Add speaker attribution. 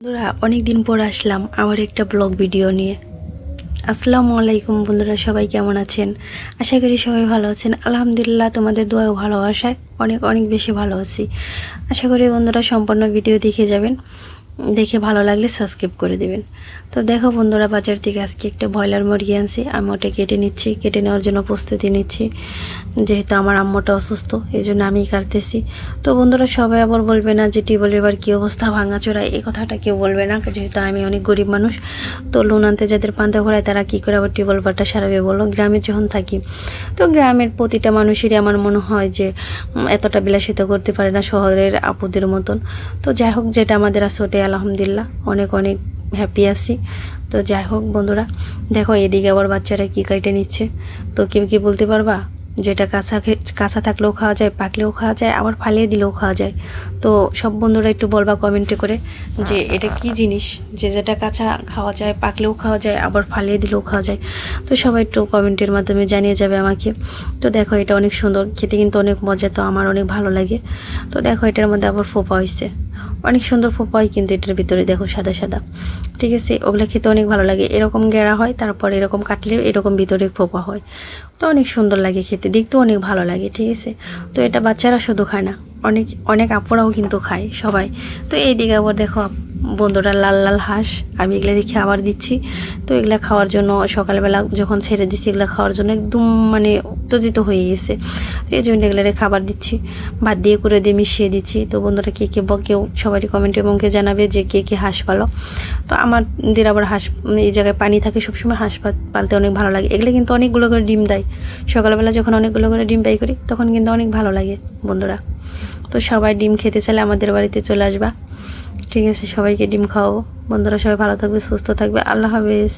Speaker 1: বন্ধুরা অনেক দিন পর আসলাম আমার একটা ব্লগ ভিডিও নিয়ে। আসসালামু আলাইকুম বন্ধুরা, সবাই কেমন আছেন? আশা করি সবাই ভালো আছেন। আলহামদুলিল্লাহ, তোমাদের দোয়া ও ভালোবাসায় অনেক অনেক বেশি ভালো আছি। আশা করি বন্ধুরা সম্পূর্ণ ভিডিও দেখে যাবেন। দেখে ভালো লাগলে সাবস্ক্রাইব করে দেবেন। তো দেখো বন্ধুরা, বাজার থেকে আজকে একটা ব্রয়লার মুরগি আনছি। আমি ওটা কেটে নিচ্ছি, কেটে নেওয়ার জন্য প্রস্তুতি নিচ্ছি। যেহেতু আমার আম্মুটা অসুস্থ এই জন্য আমিই কাটতেছি তো বন্ধুরা, সবাই আবার বলবে না যে টিউবওয়েল এবার কী অবস্থা, ভাঙাচোরা, এই কথাটা কেউ বলবে না, যেহেতু আমি অনেক গরিব মানুষ। তো লোন আনতে যাদের পান্তা ঘোরায়, তারা কী করে আবার টিউবওয়েল পাটা সারাবে বলো? গ্রামে যখন থাকি, তো গ্রামের প্রতিটা মানুষেরই আমার মনে হয় যে এতটা বিলাসিত করতে পারে না শহরের আপুদের মতন। তো যাই হোক, যেটা আমাদের আছে ওটাই আলহামদুলিল্লাহ, অনেক অনেক হ্যাপি আছি। তো যাই হোক বন্ধুরা, দেখো এদিকে আবার বাচ্চারা কী কাটে নিচ্ছে। তো কেউ কি বলতে পারবা? যেটা কাঁচা কাঁচা থাকলেও খাওয়া যায়, পাকলেও খাওয়া যায়, আবার ফালিয়ে দিলেও খাওয়া যায়। তো সব বন্ধুরা একটু বলবা কমেন্টে করে যে এটা কি জিনিস? যে যেটা কাঁচা খাওয়া যায়, পাকলেও খাওয়া যায়, আবার ফালিয়ে দিলেও খাওয়া যায়। তো সবাই একটু কমেন্টের মাধ্যমে জানিয়ে যাবে আমাকে। তো দেখো এটা অনেক সুন্দর, খেতে কিন্তু অনেক মজা, তো আমার অনেক ভালো লাগে। তো দেখো এটার মধ্যে আবার ফোপা হয়েছে অনেক সুন্দর ফোপা হয় কিন্তু এটার ভিতরে, দেখো সাদা সাদা। ঠিক আছে? ওগুলো খেতে অনেক ভালো লাগে। এরকম গেরা হয়, তারপর এরকম কাটলে এরকম ভিতরে খোপা হয়। তো অনেক সুন্দর লাগে খেতে, দেখতেও অনেক ভালো লাগে, ঠিক আছে? তো এটা বাচ্চারা শুধু খায় না। অনেক অনেক আপুরাও কিন্তু খায় সবাই। তো এই দিকে আবার দেখো বন্ধুরা লাল লাল হাঁস, আমি এগুলো রেখে আবার দিচ্ছি। তো এগুলা খাওয়ার জন্য সকালবেলা যখন ছেড়ে দিচ্ছি, এগুলো খাওয়ার জন্য একদম মানে উত্তেজিত হয়ে গেছে। এই জন্য এগুলো খাবার দিচ্ছি, ভাত দিয়ে করে দিয়ে মিশিয়ে দিচ্ছি। তো বন্ধুরা কে কে কেউ সবাই কমেন্টে মুখে জানাবে যে কে কে হাঁস পালো। তো আমাদের আবার হাঁস এই জায়গায় পানি থাকে, সবসময় হাঁস পালতে অনেক ভালো লাগে। এগুলো কিন্তু অনেকগুলো করে ডিম দেয়। সকালবেলা যখন অনেকগুলো করে ডিম পাই করি, তখন কিন্তু অনেক ভালো লাগে বন্ধুরা। তো সবাই ডিম খেতে চাইলে আমাদের বাড়িতে চলে আসবা। ঠিক আছে, সবাইকে ডিম খাওয়াবো। বন্ধুরা সবাই ভালো থাকবে, সুস্থ থাকবে। আল্লাহ হাফেজ।